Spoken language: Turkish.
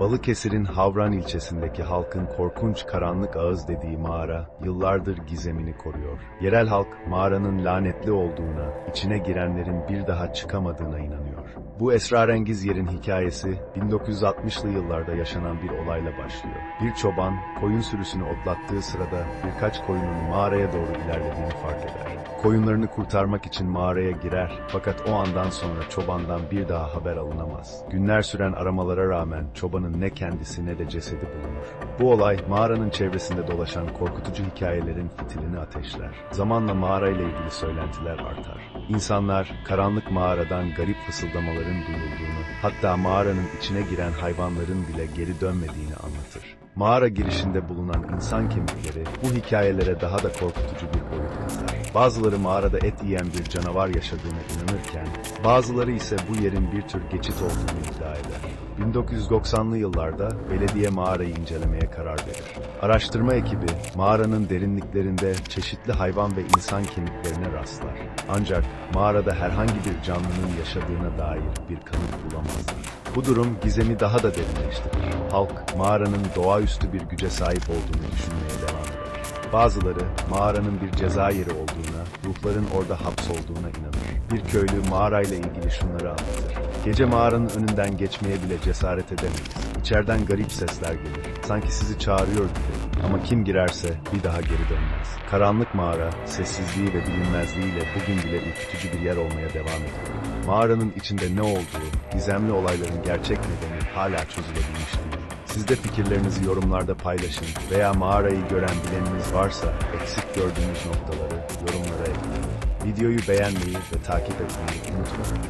Balıkesir'in Havran ilçesindeki halkın korkunç karanlık ağız dediği mağara yıllardır gizemini koruyor. Yerel halk mağaranın lanetli olduğuna, içine girenlerin bir daha çıkamadığına inanıyor. Bu esrarengiz yerin hikayesi 1960'lı yıllarda yaşanan bir olayla başlıyor. Bir çoban koyun sürüsünü otlattığı sırada birkaç koyunun mağaraya doğru ilerlediğini fark. Koyunlarını kurtarmak için mağaraya girer fakat o andan sonra çobandan bir daha haber alınamaz. Günler süren aramalara rağmen çobanın ne kendisi ne de cesedi bulunur. Bu olay mağaranın çevresinde dolaşan korkutucu hikayelerin fitilini ateşler. Zamanla mağarayla ilgili söylentiler artar. İnsanlar karanlık mağaradan garip fısıldamaların duyulduğunu, hatta mağaranın içine giren hayvanların bile geri dönmediğini anlatır. Mağara girişinde bulunan insan kemikleri bu hikayelere daha da korkutucu bir boyut katar. Bazıları mağarada et yiyen bir canavar yaşadığına inanırken, bazıları ise bu yerin bir tür geçit olduğunu iddia eder. 1990'lı yıllarda belediye mağarayı incelemeye karar verir. Araştırma ekibi mağaranın derinliklerinde çeşitli hayvan ve insan kemiklerine rastlar. Ancak mağarada herhangi bir canlının yaşadığına dair bir kanıt bulamazlar. Bu durum gizemi daha da derinleştirir. Halk mağaranın doğaüstü bir güce sahip olduğunu düşünmeye devam eder. Bazıları mağaranın bir ceza yeri olduğuna, ruhların orada hapsolduğuna inanır. Bir köylü mağarayla ilgili şunları anlatır. Gece mağaranın önünden geçmeye bile cesaret edemeyiz. İçeriden garip sesler gelir. Sanki sizi çağırıyor gibi. Ama kim girerse bir daha geri dönmez. Karanlık mağara, sessizliği ve bilinmezliğiyle bugün bile ürkütücü bir yer olmaya devam ediyor. Mağaranın içinde ne olduğu, gizemli olayların gerçek nedeni hala çözülebilmiş değil. Siz de fikirlerinizi yorumlarda paylaşın veya mağarayı gören bileniniz varsa eksik gördüğünüz noktaları yorumlara ekleyin. Videoyu beğenmeyi ve takip etmeyi unutmayın.